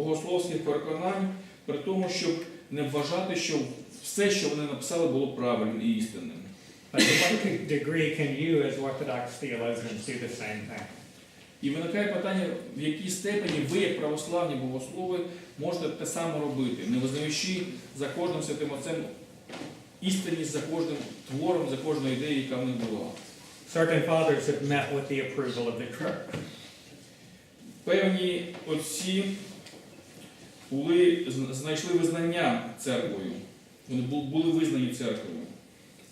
богословських переконань, при тому, щоб не вважати, що все, що вони написали, було правильним і істинним. But to what degree can you, as Orthodox theologians, do the same thing? І виникає питання, в якій степені ви, як православні богослови, можете те саме робити, не визнаючи за кожним святим отцем істинність за кожним твором, за кожною ідеєю, яка в них була. Certain fathers have met with the approval of the church. Певні отці були, знайшли визнання церквою. Вони бу- були визнані церквою.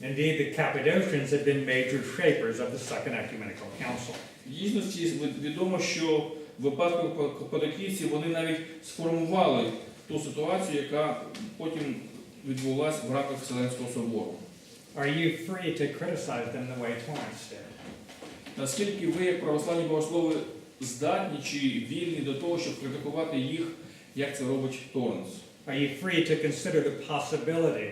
Indeed, the Cappadocians had been major shapers of the Second Ecumenical Council. Дійсності відомо, що в випадку Каппадокійців вони навіть сформували ту ситуацію, яка потім відбулася в рамках Вселенського собору. Are you free to criticize them the way Torrance did? Наскільки ви, як православні богослови, здатні чи вільні до того, щоб критикувати їх, як це робить Торренс? Are you free to consider the possibility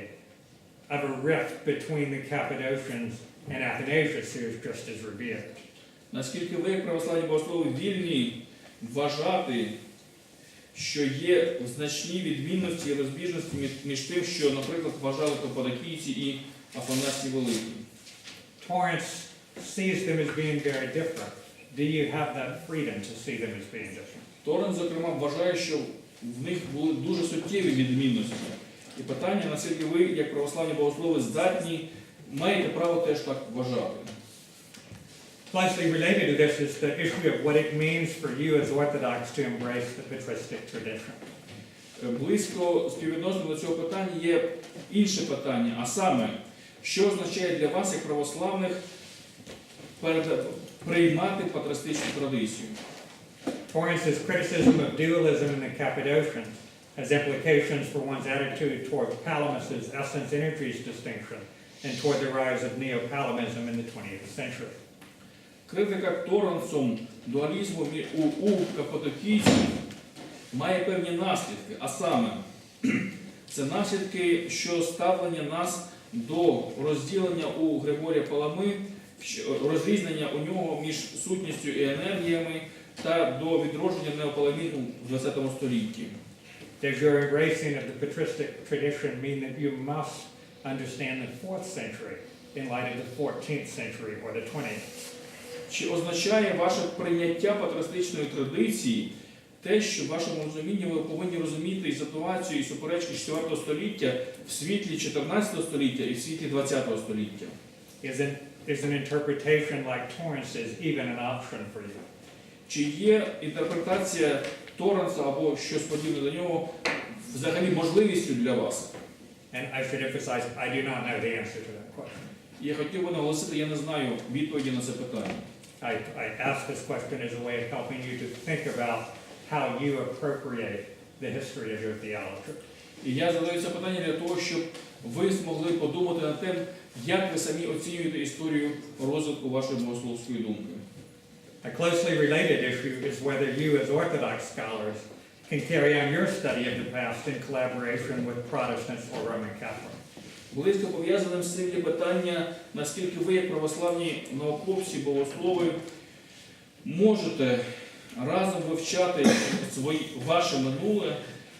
of a rift between the Cappadocians and Athanasius, who is just as revered? Наскільки ви, православні богослови, вільні вважати, що є значні відмінності і розбіжності між, між тим, що, наприклад, вважали Каппадокійці і Афанасій Великий? Torrance sees them as being very different. Do you have that freedom to see them as being different? Торрен, зокрема, вважає, що в них були дуже суттєві відмінності. І питання, наскільки ви, як православні богослови, здатні, маєте право теж так вважати. Closely related to this is the issue of what it means for you as Orthodox to embrace the patristic tradition. Е, Близько співвідносно до цього питання є інше питання, а саме, що означає для вас, як православних, приймати патристичну традицію? Torrance's criticism of dualism in the Cappadocians has implications for one's attitude toward Palamas's essence energies distinction and toward the rise of Neopalamism in the 20th century. Критика Торренсом дуалізму у, у капотокійців має певні наслідки, а саме, це наслідки, що ставлення нас до розділення у Григорія Палами, розрізнення у нього між сутністю і енергіями та до відродження неопаламізму в ХХ столітті. Does your embracing of the patristic tradition mean that you must understand the fourth century in light of the 14th century or the 20th? Чи означає ваше прийняття патристичної традиції те, що в вашому розумінні ви повинні розуміти і ситуацію і суперечки 4 століття в світлі 14 століття і в світлі 20 століття? Is an, is an interpretation like Torrance's even an option for you? Чи є інтерпретація Торренса або щось подібне до нього взагалі можливістю для вас? And I should emphasize, I do not know the answer to that question. Я хотів би наголосити, я не знаю відповіді на це питання. I, I ask this question as a way of helping you to think about how you appropriate the history of your theology. І я задаю це питання для того, щоб ви змогли подумати над тим, як ви самі оцінюєте історію розвитку вашої богословської думки. A closely related issue is whether you, as Orthodox scholars, can carry on your study of the past in collaboration with Protestants or Roman Catholics. Близько пов'язаним з цим є питання, наскільки ви, як православні науковці, богослови, можете разом вивчати свої, ваше минуле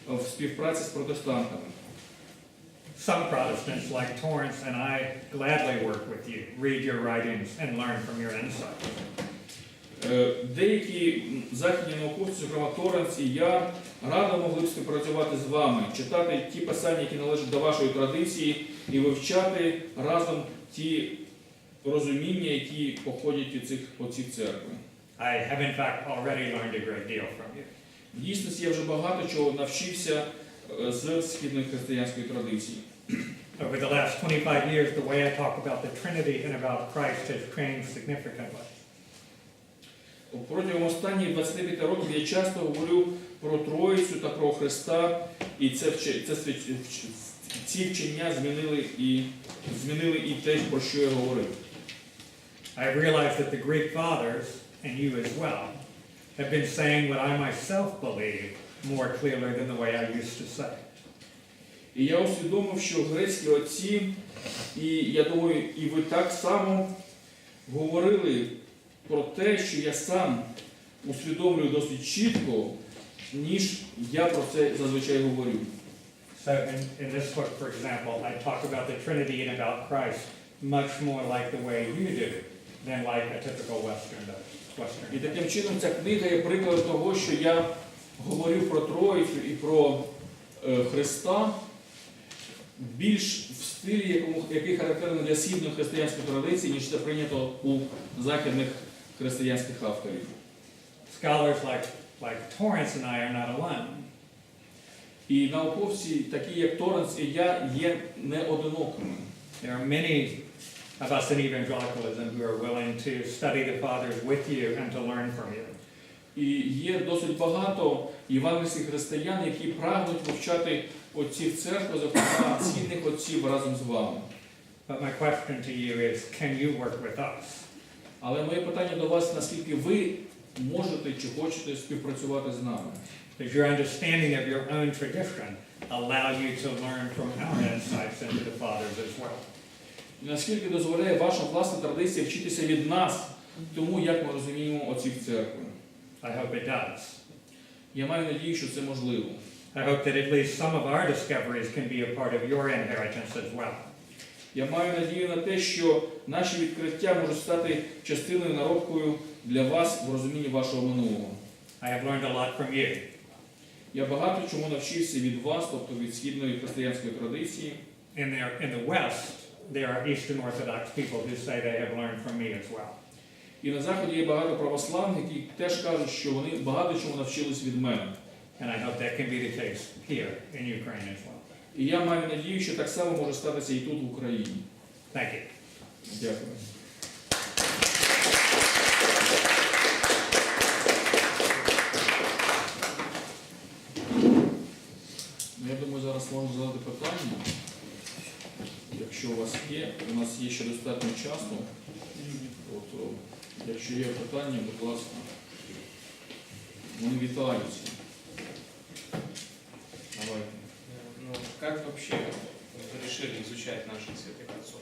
в співпраці з протестантами. Some Protestants, like Torrance and I, gladly work with you, read your writings, and learn from your insights. Е, Деякі західні науковці, зокрема Торренс і я, радо могли б співпрацювати з вами, читати ті писання, які належать до вашої традиції, і вивчати разом ті розуміння, які походять від цих отців церкви. I have, in fact, already learned a great deal from you. Дійсності я вже багато чого навчився е, з східної християнської традиції. Over the last 25 years, the way I talk about the Trinity and about Christ has changed significantly. Протягом останніх 25 років я часто говорю про Троїцю та про Христа, і це, це ці вчення змінили і, змінили і те, про що я говорив. I realized that the Greek fathers, and you as well, have been saying what I myself believe more clearly than the way I used to say. І я усвідомив, що грецькі отці, і я думаю, і ви так само говорили про те, що я сам усвідомлюю досить чітко, ніж я про це зазвичай говорю. So in, in this book, for example, I talk about the Trinity and about Christ much more like the way you do than like a typical Western does. Western. І таким чином ця книга є прикладом того, що я говорю про Троїцю і про е, Христа більш в стилі, якому, який характерний для східної християнської традиції, ніж це прийнято у західних християнських авторів. Scholars like, like Torrance and I are not alone. І науковці, такі як Торренс і я, є не одинокими. There are many of us in evangelicalism who are willing to study the Fathers with you and to learn from you. І є досить багато євангельських християн, які прагнуть вивчати отців церкви, зокрема цінних отців разом з вами. But my question to you is, can you work with us? Але моє питання до вас, наскільки ви можете чи хочете співпрацювати з нами? Does your understanding of your own tradition allow you to learn from our insights into the Fathers as well? Наскільки дозволяє ваша власна традиція вчитися від нас, тому як ми розуміємо отців церкви? I hope it does. Я маю надію, що це можливо. I hope that at least some of our discoveries can be a part of your inheritance as well. Я маю надію на те, що наші відкриття можуть стати частиною наробкою для вас в розумінні вашого минулого. I have learned a lot from you. Я багато чому навчився від вас, тобто від східної християнської традиції. In, there, in the West, there are Eastern Orthodox people who say they have learned from me as well. І на заході є багато православних, які теж кажуть, що вони багато чому навчились від мене. And I hope that can be the case here in Ukraine as well. І я маю надію, що так само може статися і тут, в Україні. Thank you. Дякую. Ну, Я думаю, зараз можна задати питання. Якщо у вас є, у нас є ще достатньо часу. От, якщо є питання, будь ласка. Вони вітаються. Давайте. Ну, как вообще решили изучать наших святых отцов?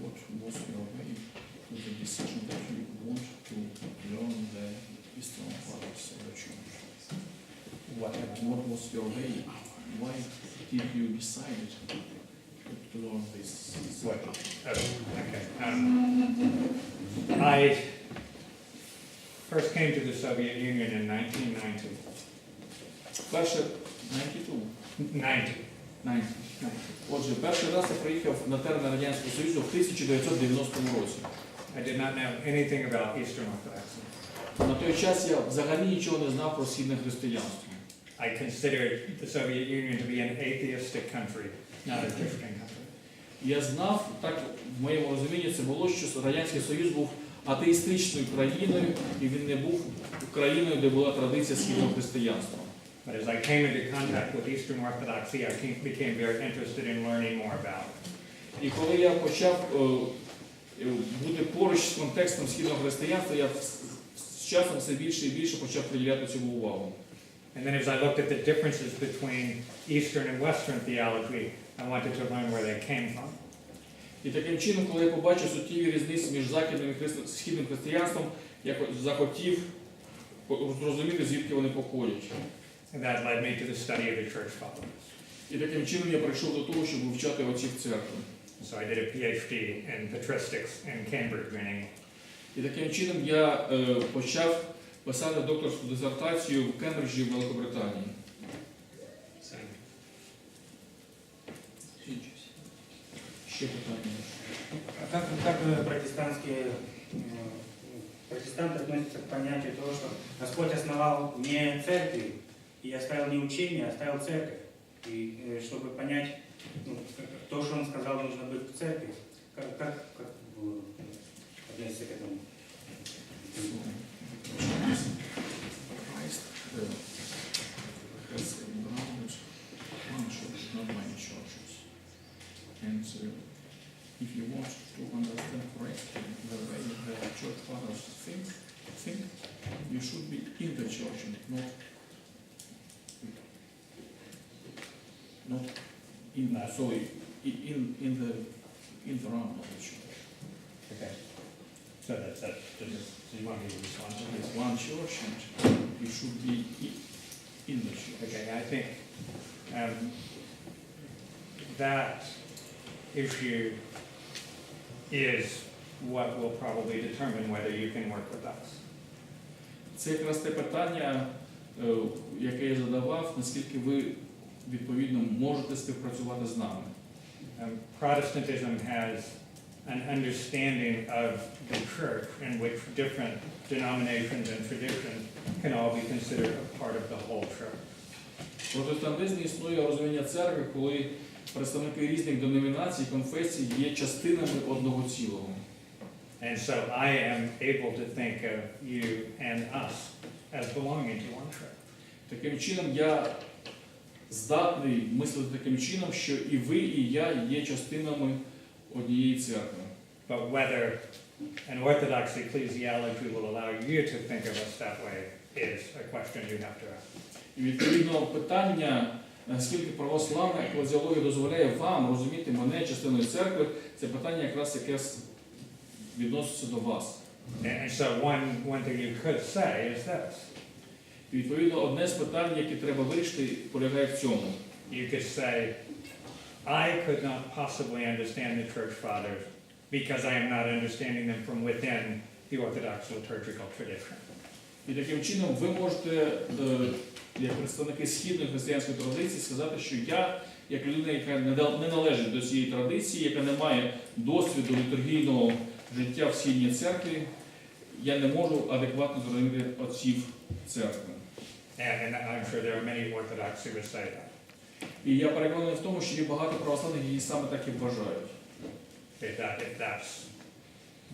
What was your way to the decision that you want to learn the Eastern Fathers of the Church? What, was your way? Why did you decide to, learn this? What? Oh, okay. Um, I first came to the Soviet Union in 1990. Перше, 92. 90. 90. Отже, перший раз я приїхав на терени Радянського Союзу в 1990 році. I did not know anything about Eastern Orthodoxy. На той час я взагалі нічого не знав про східне християнство. I considered the Soviet Union to be an atheistic country, not a Christian country. Я знав, так в моєму розумінні це було, що Радянський Союз був атеїстичною країною, і він не був країною, де була традиція східного християнства. But as I came into contact with Eastern Orthodoxy, I became very interested in learning more about it. І коли я почав е, бути поруч з контекстом східного християнства, я з часом все більше і більше почав приділяти цьому увагу. And then as I looked at the differences between Eastern and Western theology, I wanted to learn where they came from. І таким чином, коли я побачив суттєві різниці між західним і христи- східним християнством, я захотів зрозуміти, звідки вони походять. And that led me to the study of the church fathers. І таким чином я прийшов до того, щоб вивчати отців церкви. So I did a PhD in patristics in Cambridge in England. І таким чином я е, почав писати докторську дисертацію в Кембриджі в Великобританії. Ще питання. А как, как э, протестантские, э, протестанты относятся к понятию того, что Господь основал не церкви и оставил не учение, а оставил церковь. И э, чтобы понять ну, как- то, что Он сказал, нужно быть в церкви. Как, как, как э, относиться к этому? And if you want to understand correctly the way the church fathers think, think, you should be in the church and not not in No. sorry in in the in the round of the church. Okay. So that's, that's, do you want me to respond to this? It's one church and it should be i- in the church. Okay, I think, um, that issue is what will probably determine whether you can work with us. Це якраз те питання, е, яке я задавав, наскільки ви відповідно можете співпрацювати з нами. Um, Protestantism has an understanding of the church in which different denominations and traditions can all be considered a part of the whole church. В протестантизмі існує розуміння церкви, коли представники різних деномінацій, конфесій є частинами одного цілого. And so I am able to think of you and us as belonging to one church. Таким чином, я здатний мислити таким чином, що і ви, і я є частинами однієї церкви. But whether an Orthodox ecclesiology will allow you to think of us that way is a question you have to ask. І відповідно питання, наскільки православна еклезіологія дозволяє вам розуміти мене частиною церкви, це питання якраз яке відноситься до вас. And so one, one thing you could say is this. І відповідно одне з питань, яке треба вирішити, полягає в цьому. You could say, I could not possibly understand the church fathers because I am not understanding them from within the Orthodox liturgical tradition. І таким чином ви можете, е, як представники східної християнської традиції, сказати, що я, як людина, яка не не належить до цієї традиції, яка не має досвіду літургійного життя в східній церкві, я не можу адекватно зрозуміти отців церкви. And, and I'm sure there are many Orthodox who would say that. І я переконаний в тому, що є багато православних, які саме так і вважають. If that, if that's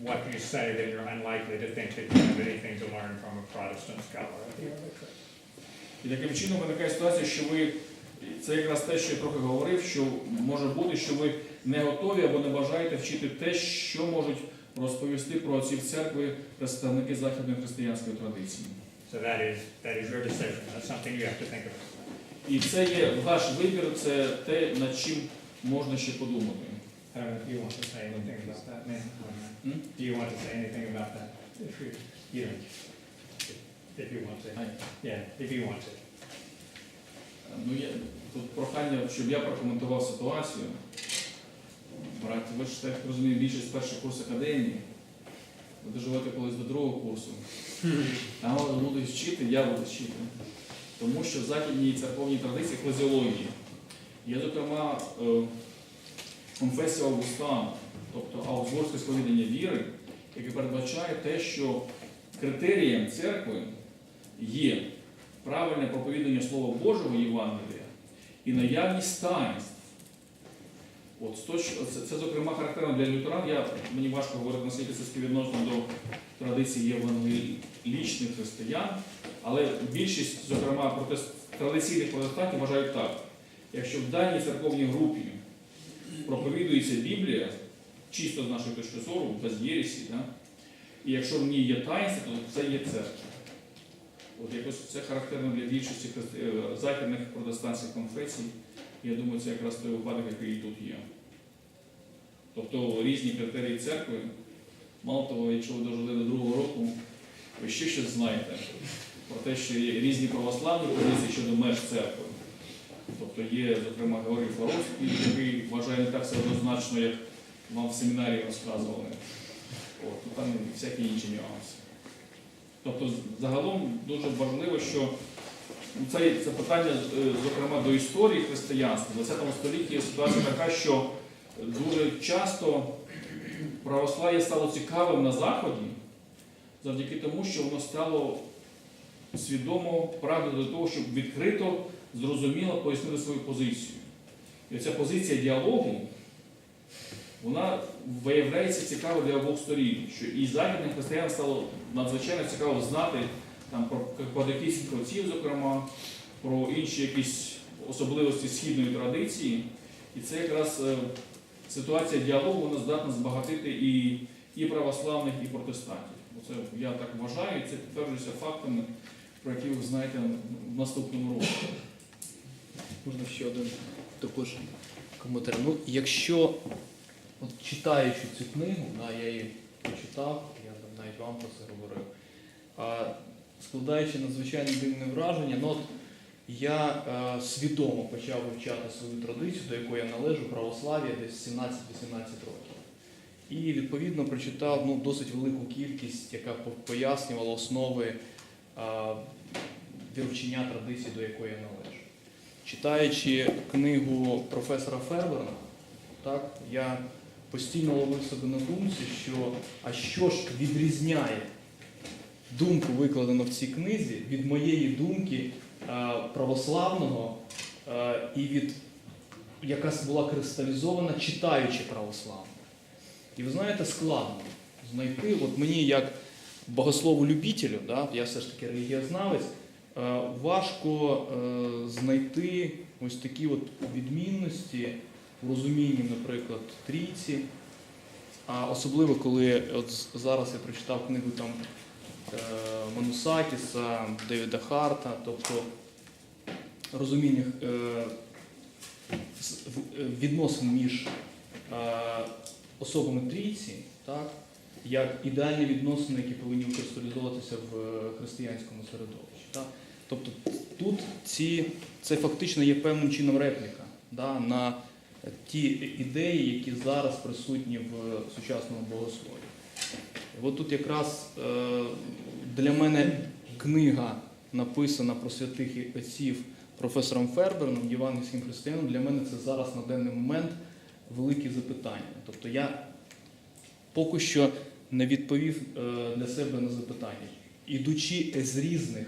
what you say, then you're unlikely to think that you have anything to learn from a Protestant scholar the church. І таким чином виникає ситуація, що ви це якраз те, що я трохи говорив, що може бути, що ви не готові або не бажаєте вчити те, що можуть розповісти про отців церкви представники західної християнської традиції. So that is, that is your decision. That's something you have to think about. І це є ваш вибір, це те, над чим можна ще подумати. I don't know if you want to say anything about that, man. Do you want to say anything about that? If you, you don't. If you want to. Ай. Yeah, if you want to. Ну, є тут прохання, щоб я прокоментував ситуацію. Брат, ви ж так розумію, більшість перший курс академії. Ви доживете колись до другого курсу. Там будуть вчити, я буду вчити. Тому що в західній церковній традиції еклезіології є, зокрема, е, конфесія Августана, тобто Аугсбурзьке сповідання віри, яке передбачає те, що критерієм церкви є правильне проповідання Слова Божого Євангелія і наявність таїнств. От, це, це, зокрема, характерно для лютеран. Я, мені важко говорити, наскільки це співвідносно до традиції євангелічних християн, але більшість, зокрема, протест... традиційних протестантів вважають так. Якщо в даній церковній групі проповідується Біблія, чисто з нашої точки зору, без єресі, да? і якщо в ній є таїнство, то це є церква. От якось це характерно для більшості е, західних протестантських конфесій. Я думаю, це якраз той випадок, який тут є. Тобто різні критерії церкви. Мало того, якщо ви дожили до другого року, ви ще щось знаєте про те, що є різні православні позиції щодо меж церкви. Тобто є, зокрема, Георгій Флоровський, який вважає не так все однозначно, як вам в семінарії розказували. От, то там і всякі інші нюанси. Тобто, загалом дуже важливо, що ну, це, це питання, е, зокрема, до історії християнства. В 20 столітті є ситуація така, що дуже часто православ'я стало цікавим на Заході завдяки тому, що воно стало свідомо прагнути до того, щоб відкрито, зрозуміло пояснити свою позицію. І ця позиція діалогу, вона виявляється цікавою для обох сторін, що і західним християнам стало надзвичайно цікаво знати там, про каппадокійських отців, зокрема, про інші якісь особливості східної традиції. І це якраз е, ситуація діалогу вона здатна збагатити і, і православних, і протестантів. Оце я так вважаю, і це підтверджується фактами, про які ви знаєте в наступному році. Можна ще один також коментар. Ну, якщо от читаючи цю книгу, да, я її почитав, я навіть вам про це говорив. А, складаючи надзвичайно дивне враження, ну я е, свідомо почав вивчати свою традицію, до якої я належу, православ'я десь 17-18 років. І відповідно прочитав ну, досить велику кількість, яка пояснювала основи е, вивчення традиції, до якої я належу. Читаючи книгу професора Ферберна, так, я постійно ловив себе на думці, що а що ж відрізняє думку, викладену в цій книзі, від моєї думки православного е, і від яка була кристалізована, читаючи православно. І ви знаєте, складно знайти, от мені як богослову-любітелю, да, я все ж таки релігієзнавець, е, важко е, знайти ось такі от відмінності в розумінні, наприклад, трійці. А особливо, коли от зараз я прочитав книгу там е, Манусакіса, Девіда Харта, тобто розуміння е, е, відносин між е, особами трійці, так, як ідеальні відносини, які повинні використовуватися в е, християнському середовищі. Так. Тобто тут ці, це фактично є певним чином репліка да, на ті ідеї, які зараз присутні в сучасному богослові. От тут якраз е, для мене книга, написана про святих отців професором Ферберном, євангельським християном, для мене це зараз на даний момент великі запитання. Тобто я поки що не відповів е, для себе на запитання. Ідучи з різних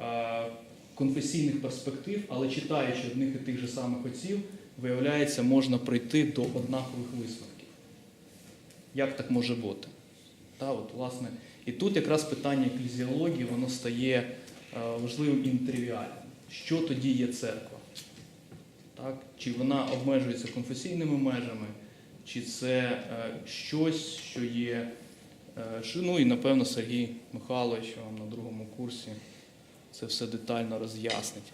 е, конфесійних перспектив, але читаючи одних і тих же самих отців, виявляється, можна прийти до однакових висновків. Як так може бути? Та, от, власне, і тут якраз питання еклезіології воно стає е, важливим і нетривіальним. Що тоді є церква? Так? Чи вона обмежується конфесійними межами, чи це е, щось, що є. е, ну і напевно Сергій Михайлович вам на другому курсі це все детально роз'яснить.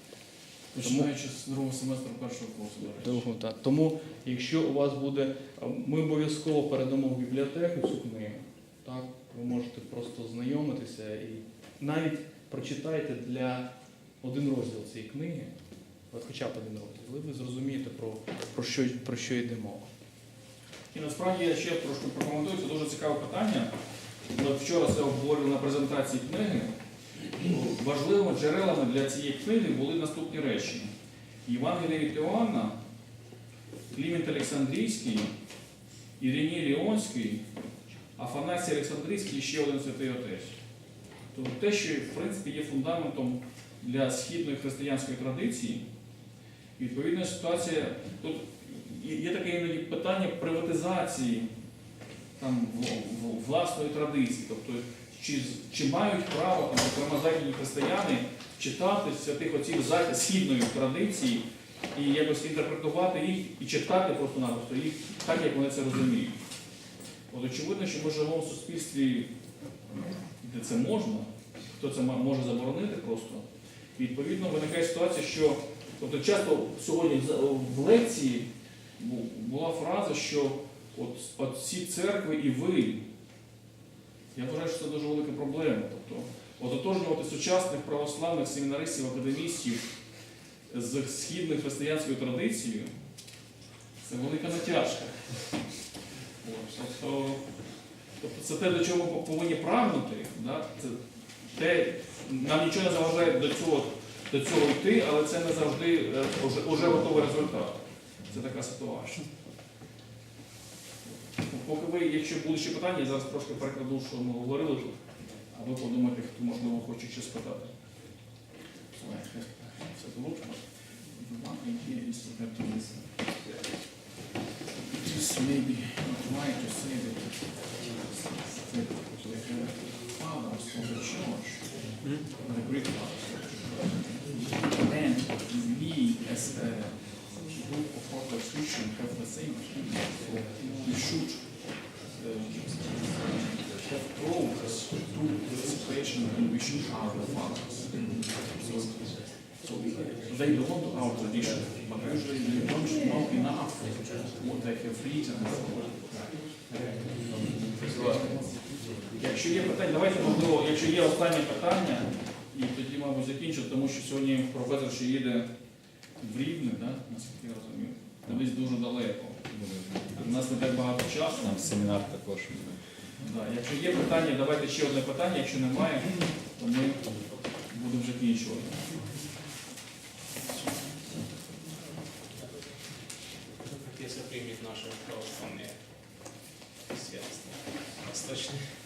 Починаючи з другого семестру першого курсу, до речі. Довго, так. Тому, якщо у вас буде, ми обов'язково передамо в бібліотеку цю книгу. Так? Ви можете просто ознайомитися і навіть прочитайте для один розділ цієї книги, от хоча б один розділ, і ви зрозумієте про, про, що, про що йде мова. І насправді я ще трошки прокоментую, це дуже цікаве питання. Ми вчора це обговорили на презентації книги. Ну, Важливими джерелами для цієї книги були наступні речі. Євангелія від Іоанна, Клімент Олександрійський, Іриній Ліонський, Афанасій Олександрійський і ще один святий отець. Тобто те, що в принципі є фундаментом для східної християнської традиції, відповідна ситуація тут є- таке іноді питання приватизації там, власної традиції. Тобто, чи, чи мають право, там, зокрема, західні християни читати святих отців східної традиції і якось інтерпретувати їх і читати просто-напросто їх так, як вони це розуміють. От очевидно, що ми живемо в суспільстві, де це можна, хто це може заборонити просто. І, відповідно, виникає ситуація, що тобто часто сьогодні в- лекції була фраза, що от, от ці церкви і ви. Я вважаю, що це дуже велика проблема. Тобто, ототожнювати сучасних православних семінаристів, академістів з східною християнською традицією це велика натяжка. Тобто, тобто це те, до чого ми повинні прагнути. Да? Це те, нам нічого не заважає до цього, до цього йти, але це не завжди е, уже, уже готовий результат. Це така ситуація. Поки ви, якщо будуть ще питання, я зараз трошки перекладу, що ми говорили тут, а ви подумайте, хто можливо хоче щось спитати. Це зручно. Just maybe try to say that the fathers of the church, the Greek fathers of the church, and we as a group of Orthodox Christians have the same opinion. So we should um, have progress through the situation and we should honor the fathers. So, they belong to our tradition, but usually they don't know enough what they have written. Якщо є питання, давайте можливо, якщо є останнє питання, і тоді, мабуть, закінчу, тому що сьогодні професор ще їде в Рівне, да? наскільки я розумію, кудись дуже далеко. У нас не так багато часу. Там семінар також. Да. Якщо є питання, давайте ще одне питання. Якщо немає, то ми будемо закінчувати. Если примет наши православные христианство. Восточные.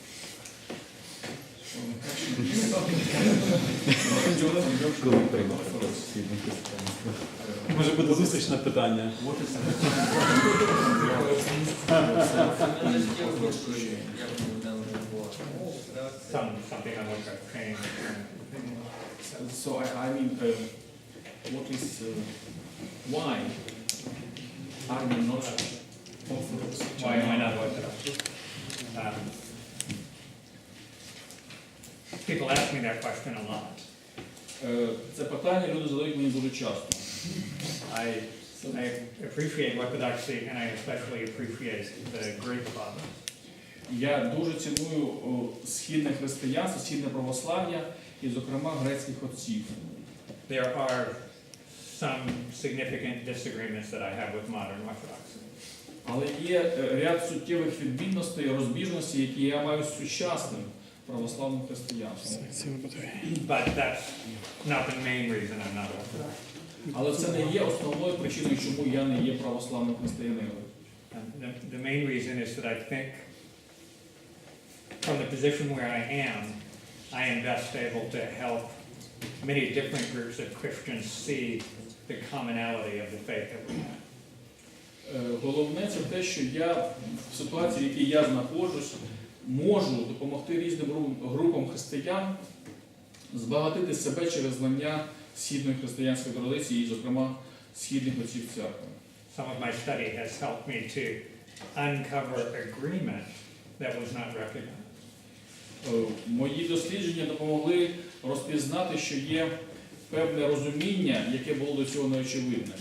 Коли. Може буде зустрічне питання. Some, something I. So I, I mean, uh, what is, uh, why are we not Orthodox? Why am I not Orthodox? Um, People ask me that question a lot. Е, Це питання люди задають мені дуже часто. I, I appreciate Orthodoxy and I especially appreciate the Greek fathers. Я дуже ціную о, східне християнство, східне православ'я і, зокрема, грецьких отців. There are some significant disagreements that I have with modern Orthodoxy. Але є е, ряд суттєвих відмінностей, розбіжностей, які я маю з сучасним православним християнством. But that's not the main reason I'm not Orthodox. Але це не є основною причиною, чому я не є православним християнином. And the, the main reason is that I think from the position where I am, I am best able to help many different groups of Christians see the commonality of the faith that we have. Е, Головне це те, що я в ситуації, в якій я знаходжусь, можу допомогти різним групам християн збагатити себе через знання східної християнської традиції, і, зокрема, східних отців церкви. Some of my study has helped me to uncover agreement that was not recognized. Е, Мої дослідження допомогли розпізнати, що є певне розуміння, яке було до цього неочевидне.